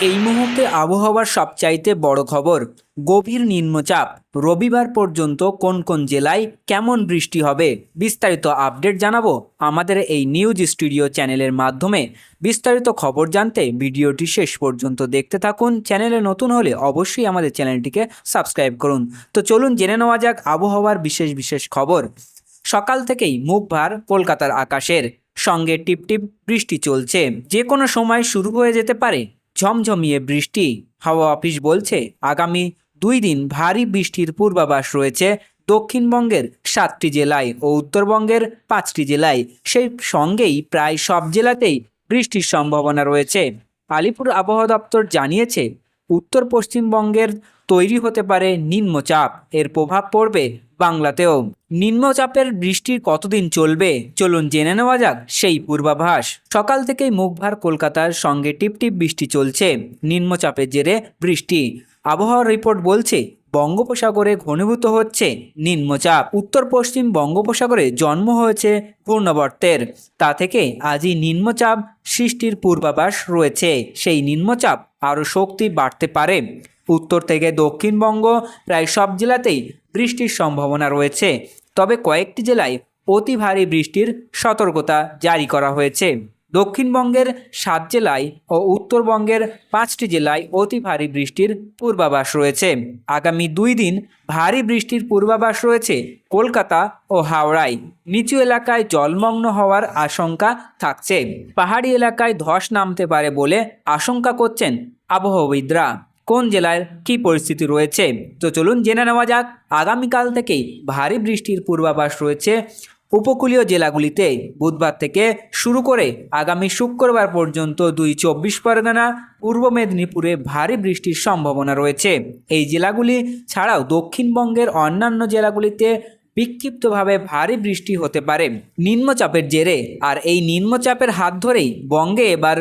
এই মুহূর্তে আবহাওয়ার সবচাইতে বড় খবর, গভীর নিম্নচাপ। রবিবার পর্যন্ত কোন কোন জেলায় কেমন বৃষ্টি হবে, বিস্তারিত আপডেট জানাব আমাদের এই নিউজ স্টুডিও চ্যানেলের মাধ্যমে। বিস্তারিত খবর জানতে ভিডিওটি শেষ পর্যন্ত দেখতে থাকুন। চ্যানেলে নতুন হলে অবশ্যই আমাদের চ্যানেলটিকে সাবস্ক্রাইব করুন। তো চলুন জেনে নেওয়া যাক আবহাওয়ার বিশেষ বিশেষ খবর। সকাল থেকেই মুখ ভার কলকাতার আকাশের। সঙ্গে টিপটিপ বৃষ্টি চলছে। যে কোনো সময় শুরু হয়ে যেতে পারে। ঝমঝমিয়ে বৃষ্টি। হাওয়া অফিস বলছে, আগামী দুই দিন ভারী বৃষ্টির পূর্বাভাস রয়েছে দক্ষিণবঙ্গের সাতটি জেলায় ও উত্তরবঙ্গের পাঁচটি জেলায়। সেই সঙ্গেই প্রায় সব জেলাতেই বৃষ্টির সম্ভাবনা রয়েছে। আলিপুর আবহাওয়া দপ্তর জানিয়েছে, উত্তর পশ্চিমবঙ্গের তৈরি হতে পারে নিম্নচাপ। এর প্রভাব পড়বে বাংলাতেও। নিম্নচাপের বৃষ্টির কতদিন চলবে? চলুন জেনে নেওয়া যাক সেই পূর্বাভাস। সকাল থেকেই মুখভার কলকাতার সঙ্গে টিপটিপ বৃষ্টি চলছে। নিম্নচাপের জেরে বৃষ্টি। আবহাওয়ার রিপোর্ট বলছে, বঙ্গোপসাগরে ঘনীভূত হচ্ছে নিম্নচাপ। উত্তর পশ্চিম বঙ্গোপসাগরে জন্ম হয়েছে পূর্ণবর্তের। তা থেকে আজই নিম্নচাপ সৃষ্টির পূর্বাভাস রয়েছে। সেই নিম্নচাপ আরও শক্তি বাড়তে পারে। উত্তর থেকে দক্ষিণবঙ্গ, প্রায় সব জেলাতেই বৃষ্টির সম্ভাবনা রয়েছে। তবে কয়েকটি জেলায় অতি ভারী বৃষ্টির সতর্কতা জারি করা হয়েছে। দক্ষিণবঙ্গের সাত জেলায় ও উত্তরবঙ্গের পাঁচটি জেলায় অতি ভারী বৃষ্টির পূর্বাভাস রয়েছে। আগামী দুই দিন ভারী বৃষ্টির পূর্বাভাস রয়েছে কলকাতা ও হাওড়ায়। নিচু এলাকায় জলমগ্ন হওয়ার আশঙ্কা থাকছে। পাহাড়ি এলাকায় ধস নামতে পারে বলে আশঙ্কা করছেন আবহাওয়াবিদরা কোন জেলার কী পরিস্থিতি রয়েছে? তো চলুন জেনে নেওয়া যাক। আগামীকাল থেকেই ভারী বৃষ্টির পূর্বাভাস রয়েছে উপকূলীয় জেলাগুলিতে। বুধবার থেকে শুরু করে আগামী শুক্রবার পর্যন্ত দুই চব্বিশ পরগনা, পূর্ব মেদিনীপুরে ভারী বৃষ্টির সম্ভাবনা রয়েছে। এই জেলাগুলি ছাড়াও দক্ষিণবঙ্গের অন্যান্য জেলাগুলিতে বিক্ষিপ্তভাবে ভারী বৃষ্টি হতে পারে। নিম্নচাপের জেরে, আর এই নিম্নচাপের হাত ধরেই বঙ্গে এবার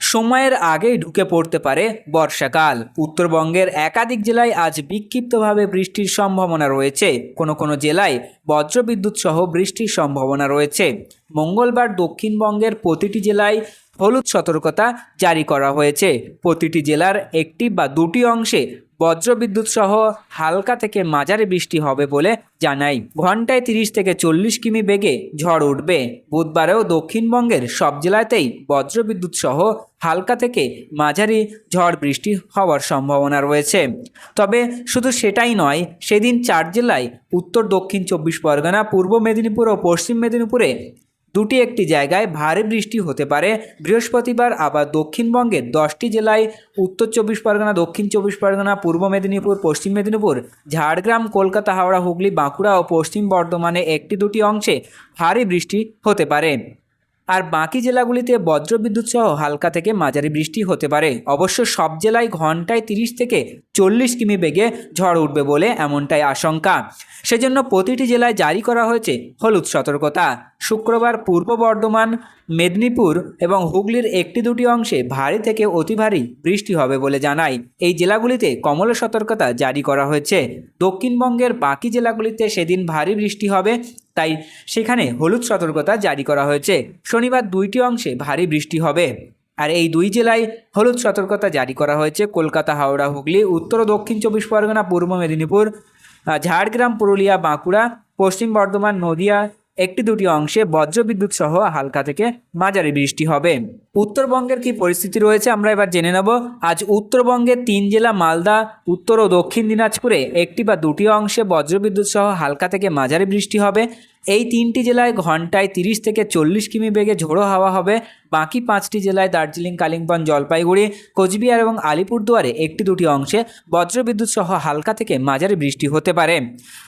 সময়ের আগেই ঢুকে পড়তে পারে বর্ষাকাল। উত্তরবঙ্গের একাধিক জেলায় আজ বিক্ষিপ্তভাবে বৃষ্টির সম্ভাবনা রয়েছে। কোনো কোনো জেলায় বজ্রবিদ্যুৎ সহ বৃষ্টির সম্ভাবনা রয়েছে। মঙ্গলবার দক্ষিণবঙ্গের প্রতিটি জেলায় হলুদ সতর্কতা জারি করা হয়েছে। প্রতিটি জেলার একটি বা দুটি অংশে বজ্রবিদ্যুৎ সহ হালকা থেকে মাঝারি বৃষ্টি হবে বলে জানাই। ঘন্টায় তিরিশ থেকে চল্লিশ কিমি বেগে ঝড় উঠবে। বুধবারেও দক্ষিণবঙ্গের সব জেলাতেই বজ্রবিদ্যুৎ সহ হালকা থেকে মাঝারি ঝড় বৃষ্টি হওয়ার সম্ভাবনা রয়েছে। তবে শুধু সেটাই নয়, সেদিন চার জেলায় উত্তর দক্ষিণ চব্বিশ পরগনা, পূর্ব মেদিনীপুর ও পশ্চিম মেদিনীপুরে দুটি একটি জায়গায় ভারী বৃষ্টি হতে পারে। বৃহস্পতিবার আবার দক্ষিণবঙ্গের দশটি জেলায় উত্তর চব্বিশ পরগনা, দক্ষিণ চব্বিশ পরগনা, পূর্ব মেদিনীপুর, পশ্চিম মেদিনীপুর, ঝাড়গ্রাম, কলকাতা, হাওড়া, হুগলি, বাঁকুড়া ও পশ্চিম বর্ধমানে একটি দুটি অংশে ভারী বৃষ্টি হতে পারে। আর বাকি জেলাগুলিতে বজ্রবিদ্যুৎ সহ হালকা থেকে মাঝারি বৃষ্টি হতে পারে। অবশ্য সব জেলায় ঘন্টায় তিরিশ থেকে চল্লিশ কিমি বেগে ঝড় উঠবে বলে এমনটাই আশঙ্কা। সেজন্য প্রতিটি জেলায় জারি করা হয়েছে হলুদ সতর্কতা। শুক্রবার পূর্ব বর্ধমান, মেদিনীপুর এবং হুগলির একটি দুটি অংশে ভারী থেকে অতি ভারী বৃষ্টি হবে বলে জানায়। এই জেলাগুলিতে কমলা সতর্কতা জারি করা হয়েছে। দক্ষিণবঙ্গের বাকি জেলাগুলিতে সেদিন ভারী বৃষ্টি হবে, তাই সেখানে হলুদ সতর্কতা জারি করা হয়েছে। শনিবার দুইটি অংশে ভারী বৃষ্টি হবে। আর এই দুই জেলায় হলুদ সতর্কতা জারি করা হয়েছে। কলকাতা, হাওড়া, হুগলি, উত্তর ও দক্ষিণ চব্বিশ পরগনা, পূর্ব মেদিনীপুর ঝাড়গ্রাম, পুরুলিয়া, বাঁকুড়া, পশ্চিম বর্ধমান, নদিয়া একটি দুটি অংশে বজ্রবিদ্যুৎ সহ হালকা থেকে মাঝারি বৃষ্টি হবে। উত্তরবঙ্গের কি পরিস্থিতি রয়েছে আমরা এবার জেনে নেব। আজ উত্তরবঙ্গের তিন জেলা, মালদা, উত্তর ও দক্ষিণ দিনাজপুরে একটি বা দুটি অংশে বজ্রবিদ্যুৎ সহ হালকা থেকে মাঝারি বৃষ্টি হবে। এই তিনটি জেলায় ঘন্টায় তিরিশ থেকে চল্লিশ কিমি বেগে ঝোড়ো হাওয়া হবে। বাকি পাঁচটি জেলায় দার্জিলিং, কালিম্পং, জলপাইগুড়ি, কোচবিহার এবং আলিপুরদুয়ারে একটি দুটি অংশে বজ্রবিদ্যুৎ সহ হালকা থেকে মাঝারি বৃষ্টি হতে পারে।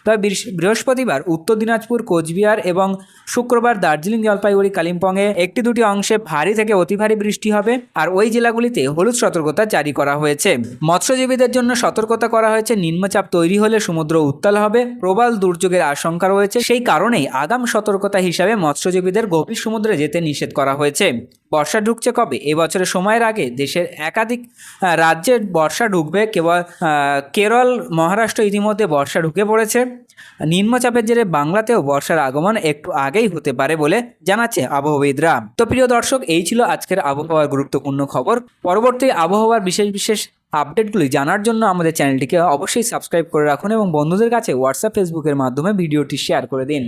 তবে বৃহস্পতিবার উত্তর দিনাজপুর, কোচবিহার এবং শুক্রবার দার্জিলিং, জলপাইগুড়ি, কালিম্পংয়ে একটি দুটি অংশে ভারী থেকে অতি ভারী বৃষ্টি হবে। আর ওই জেলাগুলিতে হলুদ সতর্কতা জারি করা হয়েছে। মৎস্যজীবীদের জন্য সতর্কতা করা হয়েছে। নিম্নচাপ তৈরি হলে সমুদ্র উত্তাল হবে। প্রবল দুর্যোগের আশঙ্কা রয়েছে। সেই কারণেই আগাম সতর্কতা হিসাবে মৎস্যজীবীদের গভীর সমুদ্রে যেতে নিষেধ করা হয়েছে। বর্ষা ঢুকছে কবে? এবছরের সময়ের আগে দেশের একাধিক রাজ্যে বর্ষা ঢুকবে, কেবল কেরল, মহারাষ্ট্র ইতিমধ্যে বর্ষা ঢুকে পড়েছে। নিম্নচাপের জেরে বাংলাতেও বর্ষার আগমন একটু আগেই হতে পারে বলে জানাচ্ছে আবহাওয়িদরা তো প্রিয় দর্শক, এই ছিল আজকের আবহাওয়ার গুরুত্বপূর্ণ খবর। পরবর্তী আবহাওয়ার বিশেষ বিশেষ আপডেটগুলি জানার জন্য আমাদের চ্যানেলটিকে অবশ্যই সাবস্ক্রাইব করে রাখুন এবং বন্ধুদের কাছে হোয়াটসঅ্যাপ ফেসবুকের মাধ্যমে ভিডিওটি শেয়ার করে দিন।